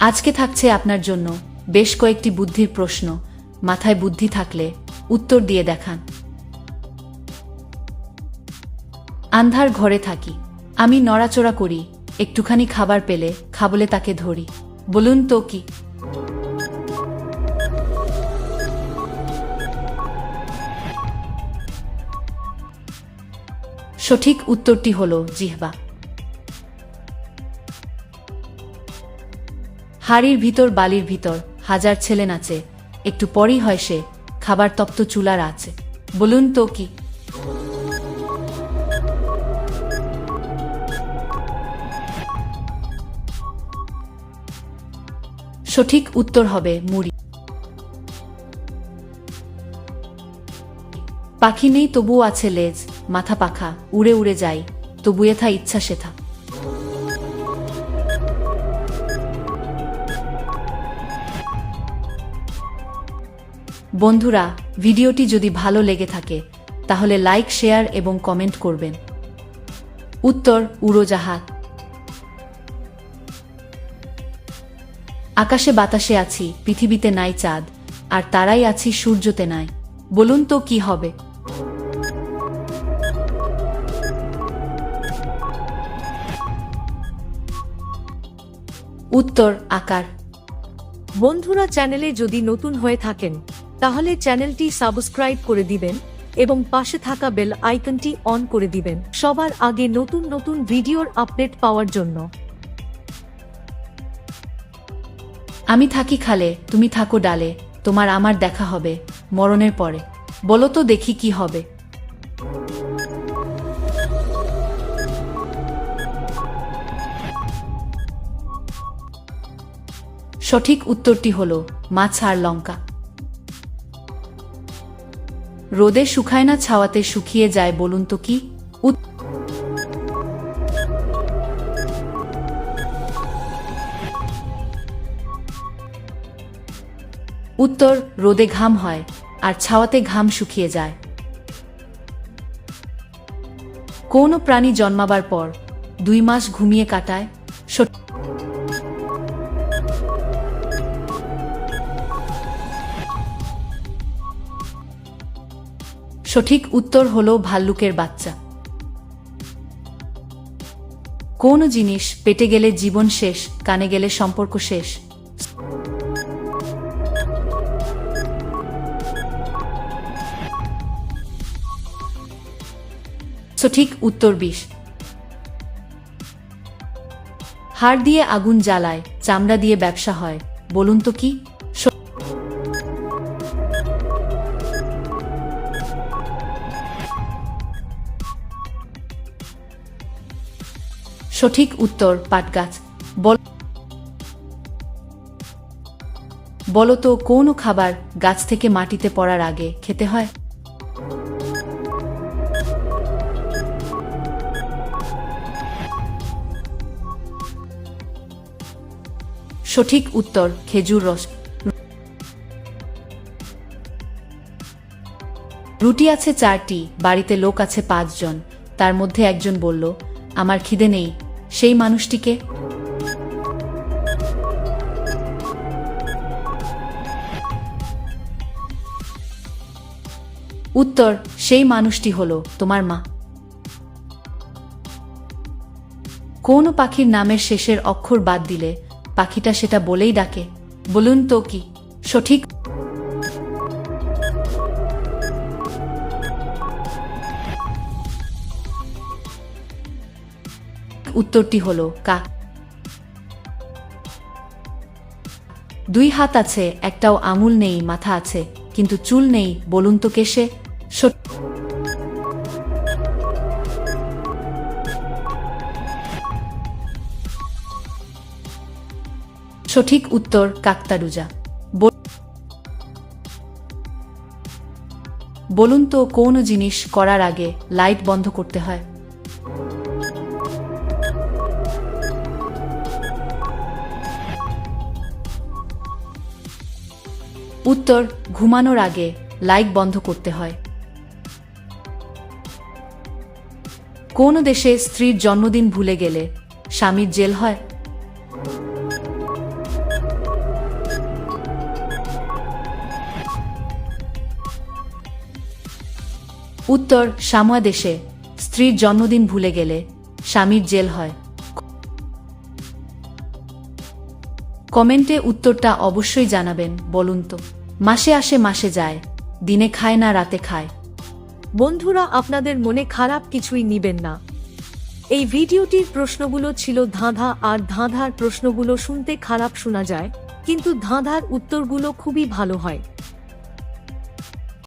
আজকে থাকছে আপনার জন্য বেশ কয়েকটি বুদ্ধির প্রশ্ন। মাথায় বুদ্ধি থাকলে উত্তর দিয়ে দেখান। আন্ধার ঘরে থাকি। আমি নড়াচড়া করি, একটুখানি খাবার পেলে খাবলে তাকে ধরি। বলুন তো কি? সঠিক উত্তরটি হল জিহ্বা। হাড়ির ভিতর, বালির ভিতর, হাজার ছেলে নাচে। একটু পরই হয় সে, খাবার তপ্ত চুলার আছে বলুন তো কি? সঠিক উত্তর হবে মুড়ি। পাখি নেই তবুও আছে লেজ, মাথা পাখা, উড়ে উড়ে যাই, তবু এথা ইচ্ছা সেথা। বন্ধুরা, ভিডিওটি যদি ভালো লেগে থাকে, তাহলে লাইক, শেয়ার এবং কমেন্ট করবেন। উত্তর উড়োজাহাজ। আকাশে বাতাসে আছি, পৃথিবীতে নাই চাঁদ, আর তারাই আছি সূর্যতে নাই। বলুন তো কি হবে? উত্তর আকার। বন্ধুরা, চ্যানেলে যদি নতুন হয়ে থাকেন তাহলে চ্যানেলটি সাবস্ক্রাইব করে দিবেন এবং পাশে থাকা বেল আইকনটি অন করে দিবেন। সবার আগে নতুন নতুন ভিডিওর আপডেট পাওয়ার জন্য। আমি থাকি খালে, তুমি থাকো ডালে, তোমার আমার দেখা হবে, মরণের পরে। বলো তো দেখি কি হবে। সঠিক উত্তরটি হল মাছ আর লঙ্কা। রোদে শুকায় না ছাওয়াতে শুকিয়ে যায়, বলুন তো কি? উত্তর, রোদে ঘাম হয়, আর ছাওয়াতে ঘাম শুকিয়ে যায়। কোন প্রাণী জন্মাবার পর দুই মাস ঘুমিয়ে কাটায় সঠিক উত্তর হল ভাল্লুকের বাচ্চা। কোন জিনিস পেটে গেলে জীবন শেষ, কানে গেলে সম্পর্ক শেষ? সঠিক উত্তর বিষ। হাড় দিয়ে আগুন জ্বালায়, চামড়া দিয়ে ব্যবসা হয়, বলুন তো কি? সঠিক উত্তর পাটগাছ। বল বলো তো কোন খাবার গাছ থেকে মাটিতে পড়ার আগে খেতে হয়? সঠিক উত্তর খেজুর রস। রুটি আছে চারটি, বাড়িতে লোক আছে পাঁচজন। তার মধ্যে একজন বলল, আমার খিদে নেই সেই মানুষটিকে। উত্তর, সেই মানুষটি হল তোমার মা। কোন পাখির নামের শেষের অক্ষর বাদ দিলে পাখিটা সেটা বলেই ডাকে। বলুন তো কি? সঠিক উত্তরটি হল কা। দুই হাত আছে, একটাও আঙুল নেই, মাথা আছে, কিন্তু চুল নেই, বলুন তো কেসে সঠিক উত্তর কাকতারুজা। বলুন তো কোন জিনিস করার আগে লাইট বন্ধ করতে হয়? উত্তর, ঘুমানোর আগে লাইক বন্ধ করতে হয়। কোন দেশে স্ত্রীর জন্মদিন ভুলে গেলে স্বামীর জেল হয়? উত্তর, সামোয়া দেশে স্ত্রীর জন্মদিন ভুলে গেলে স্বামীর জেল হয়। কমেন্টে উত্তরটা অবশ্যই জানাবেন, বলুন তো। মাসে আসে মাসে যায়, দিনে খায় না রাতে খায়। বন্ধুরা, আপনাদের মনে খারাপ কিছুই নিবেন না। এই ভিডিওটির প্রশ্নগুলো ছিল ধাঁধা, আর ধাঁধার প্রশ্নগুলো শুনতে খারাপ শোনা যায়, কিন্তু ধাঁধার উত্তরগুলো খুবই ভালো হয়।